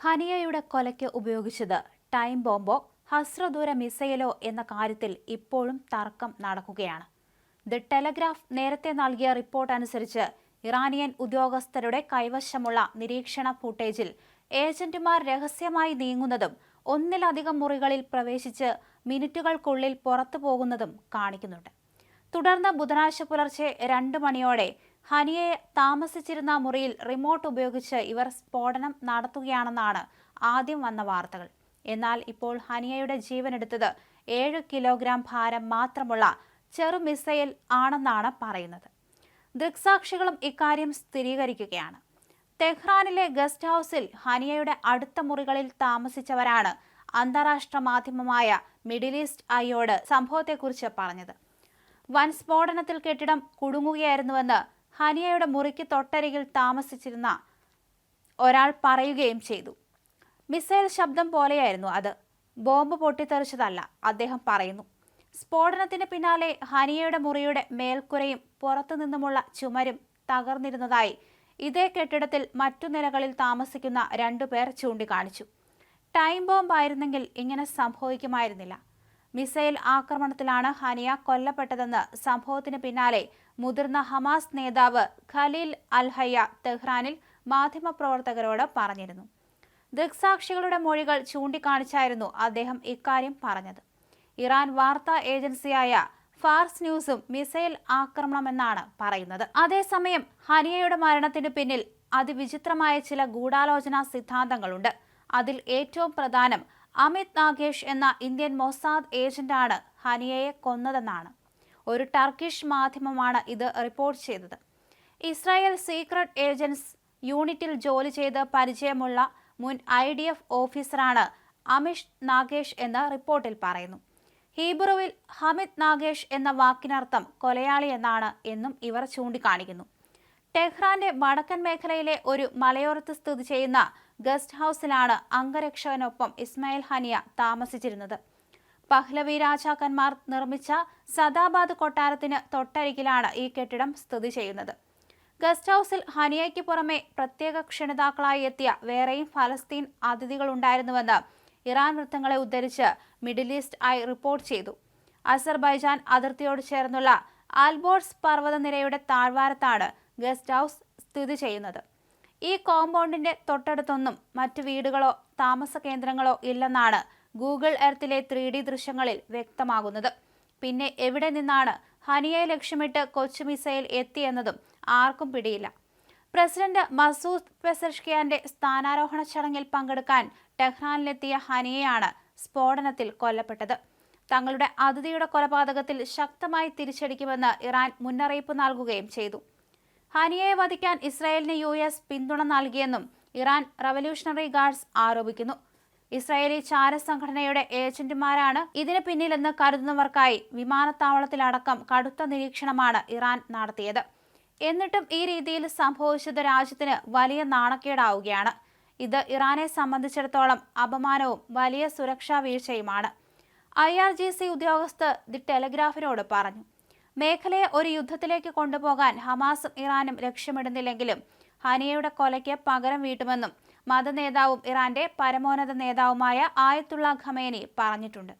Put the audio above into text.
ഹനിയയുടെ കൊലയ്ക്ക് ഉപയോഗിച്ചത് ടൈം ബോംബോ ഹസ്രദൂര മിസൈലോ എന്ന കാര്യത്തിൽ ഇപ്പോഴും തർക്കം നടക്കുകയാണ്. ദി ടെലഗ്രാഫ് നേരത്തെ നൽകിയ റിപ്പോർട്ട് അനുസരിച്ച് ഇറാനിയൻ ഉദ്യോഗസ്ഥരുടെ കൈവശമുള്ള നിരീക്ഷണ ഫുട്ടേജിൽ ഏജന്റുമാർ രഹസ്യമായി നീങ്ങുന്നതും ഒന്നിലധികം മുറികളിൽ പ്രവേശിച്ച് മിനിറ്റുകൾക്കുള്ളിൽ പുറത്തു പോകുന്നതും കാണിക്കുന്നുണ്ട്. തുടർന്ന് ബുധനാഴ്ച പുലർച്ചെ രണ്ട് മണിയോടെ ഹനിയെ താമസിച്ചിരുന്ന മുറിയിൽ റിമോട്ട് ഉപയോഗിച്ച് ഇവർ സ്ഫോടനം നടത്തുകയാണെന്നാണ് ആദ്യം വന്ന വാർത്തകൾ. എന്നാൽ ഇപ്പോൾ ഹനിയയുടെ ജീവനെടുത്തത് ഏഴ് കിലോഗ്രാം ഭാരം മാത്രമുള്ള ചെറു മിസൈൽ ആണെന്നാണ് പറയുന്നത്. ദൃക്സാക്ഷികളും ഇക്കാര്യം സ്ഥിരീകരിക്കുകയാണ്. തെഹ്റാനിലെ ഗസ്റ്റ് ഹൗസിൽ ഹനിയയുടെ അടുത്ത മുറികളിൽ താമസിച്ചവരാണ് അന്താരാഷ്ട്ര മാധ്യമമായ മിഡിൽ ഈസ്റ്റ് ഐയോട് സംഭവത്തെക്കുറിച്ച് പറഞ്ഞത്. വൻ സ്ഫോടനത്തിൽ കെട്ടിടം കുടുങ്ങുകയായിരുന്നുവെന്ന് ഹനിയയുടെ മുറിക്ക് തൊട്ടരികിൽ താമസിച്ചിരുന്ന ഒരാൾ പറയുകയും ചെയ്തു. മിസൈൽ ശബ്ദം പോലെയായിരുന്നു അത്. ബോംബ് പൊട്ടിത്തെറിച്ചതല്ല അദ്ദേഹം പറയുന്നു. സ്ഫോടനത്തിന് പിന്നാലെ ഹനിയയുടെ മുറിയുടെ മേൽക്കുരയും പുറത്തുനിന്നുമുള്ള ചുമരും തകർന്നിരുന്നതായി ഇതേ കെട്ടിടത്തിൽ മറ്റു നിലകളിൽ താമസിക്കുന്ന രണ്ടുപേർ ചൂണ്ടിക്കാണിച്ചു. ടൈം ബോംബ് ആയിരുന്നെങ്കിൽ ഇങ്ങനെ സംഭവിക്കുമായിരുന്നില്ല. മിസൈൽ ആക്രമണത്തിലാണ് ഹനിയ കൊല്ലപ്പെട്ടതെന്ന് സംഭവത്തിന് പിന്നാലെ മുതിർന്ന ഹമാസ് നേതാവ് ഖലീൽ അൽഹയ്യ തെഹ്റാനിൽ മാധ്യമപ്രവർത്തകരോട് പറഞ്ഞിരുന്നു. ദൃക്സാക്ഷികളുടെ മൊഴികൾ ചൂണ്ടിക്കാണിച്ചായിരുന്നു അദ്ദേഹം ഇക്കാര്യം പറഞ്ഞത്. ഇറാൻ വാർത്താ ഏജൻസിയായ ഫാർസ് ന്യൂസും മിസൈൽ ആക്രമണമെന്നാണ് പറയുന്നത്. അതേസമയം ഹനിയയുടെ മരണത്തിന് പിന്നിൽ അതിവിചിത്രമായ ചില ഗൂഢാലോചനാ സിദ്ധാന്തങ്ങളുണ്ട്. അതിൽ ഏറ്റവും പ്രധാനം അമിത് നാഗേഷ് എന്ന ഇന്ത്യൻ മൊസാദ് ഏജന്റാണ് ഹനിയയെ കൊന്നതെന്നാണ്. ഒരു ടർക്കിഷ് മാധ്യമമാണ് ഇത് റിപ്പോർട്ട് ചെയ്തത്. ഇസ്രായേൽ സീക്രട്ട് ഏജൻസ് യൂണിറ്റിൽ ജോലി ചെയ്ത് പരിചയമുള്ള മുൻ ഐ ഡി എഫ് ഓഫീസറാണ് അമിഷ് നാഗേഷ് എന്ന് റിപ്പോർട്ടിൽ പറയുന്നു. ഹീബ്രുവിൽ ഹമിദ് നാഗേഷ് എന്ന വാക്കിനർത്ഥം കൊലയാളി എന്നാണ് എന്നും ഇവർ ചൂണ്ടിക്കാണിക്കുന്നു. ടെഹ്റാന്റെ വടക്കൻ മേഖലയിലെ ഒരു മലയോരത്ത് സ്ഥിതി ചെയ്യുന്ന ഗസ്റ്റ് ഹൗസിലാണ് അംഗരക്ഷകനൊപ്പം ഇസ്മായിൽ ഹനിയ താമസിച്ചിരുന്നത്. പഹ്ലവി രാജാക്കന്മാർ നിർമ്മിച്ച സദാബാദ് കൊട്ടാരത്തിന് തൊട്ടരികിലാണ് ഈ കെട്ടിടം സ്ഥിതി ചെയ്യുന്നത്. ഗസ്റ്റ് ഹൗസിൽ ഹനിയയ്ക്ക് പുറമെ പ്രത്യേക ക്ഷണിതാക്കളായി എത്തിയ വേറെയും ഫലസ്തീൻ അതിഥികളുണ്ടായിരുന്നുവെന്ന് ഇറാൻ വൃത്തങ്ങളെ ഉദ്ധരിച്ച് മിഡിൽ ഈസ്റ്റ് ഐ റിപ്പോർട്ട് ചെയ്തു. അസർബൈജാൻ അതിർത്തിയോട് ചേർന്നുള്ള ആൽബോർട്സ് പർവതനിരയുടെ താഴ്വാരത്താണ് ഗസ്റ്റ് ഹൗസ് സ്ഥിതി ചെയ്യുന്നത്. ഈ കോമ്പൗണ്ടിന്റെ തൊട്ടടുത്തൊന്നും മറ്റു വീടുകളോ താമസ കേന്ദ്രങ്ങളോ ഇല്ലെന്നാണ് ഗൂഗിൾ എർത്തിലെ ത്രീ ഡി ദൃശ്യങ്ങളിൽ വ്യക്തമാകുന്നത്. പിന്നെ എവിടെ നിന്നാണ് ഹനിയെ ലക്ഷ്യമിട്ട് കൊച്ചു മിസൈൽ എത്തിയെന്നതും ആർക്കും പിടിയില്ല. പ്രസിഡന്റ് മസൂദ് പെസഷ്കിയാന്റെ സ്ഥാനാരോഹണ ചടങ്ങിൽ പങ്കെടുക്കാൻ ടെഹ്റാനിലെത്തിയ ഹനിയയാണ് സ്ഫോടനത്തിൽ കൊല്ലപ്പെട്ടത്. തങ്ങളുടെ അതിഥിയുടെ കൊലപാതകത്തിൽ ശക്തമായി തിരിച്ചടിക്കുമെന്ന് ഇറാൻ മുന്നറിയിപ്പ് നൽകുകയും ചെയ്തു. ഹനിയയെ വധിക്കാൻ ഇസ്രായേലിന് യു എസ് പിന്തുണ നൽകിയെന്നും ഇറാൻ റവല്യൂഷണറി ഗാർഡ്സ് ആരോപിക്കുന്നു. ഇസ്രായേലി ചാരസംഘടനയുടെ ഏജന്റുമാരാണ് ഇതിന് പിന്നിലെന്ന് കരുതുന്നവർക്കായി വിമാനത്താവളത്തിലടക്കം കടുത്ത നിരീക്ഷണമാണ് ഇറാൻ നടത്തിയത്. എന്നിട്ടും ഈ രീതിയിൽ സംഭവിച്ചത് രാജ്യത്തിന് വലിയ നാണക്കേടാവുകയാണ്. ഇത് ഇറാനെ സംബന്ധിച്ചിടത്തോളം അപമാനവും വലിയ സുരക്ഷാ വീഴ്ചയുമാണ്. ഐ ആർ ജി സി ഉദ്യോഗസ്ഥർ ദി ടെലഗ്രാഫിനോട് പറഞ്ഞു. മേഖലയെ ഒരു യുദ്ധത്തിലേക്ക് കൊണ്ടുപോകാൻ ഹമാസും ഇറാനും ലക്ഷ്യമിടുന്നില്ലെങ്കിലും ഹനിയയുടെ കൊലയ്ക്ക് പകരം വീട്ടുമെന്നും മതനേതാവും ഇറാന്റെ പരമോന്നത നേതാവുമായ ആയത്തുള്ള ഖമേനി പറഞ്ഞിട്ടുണ്ട്.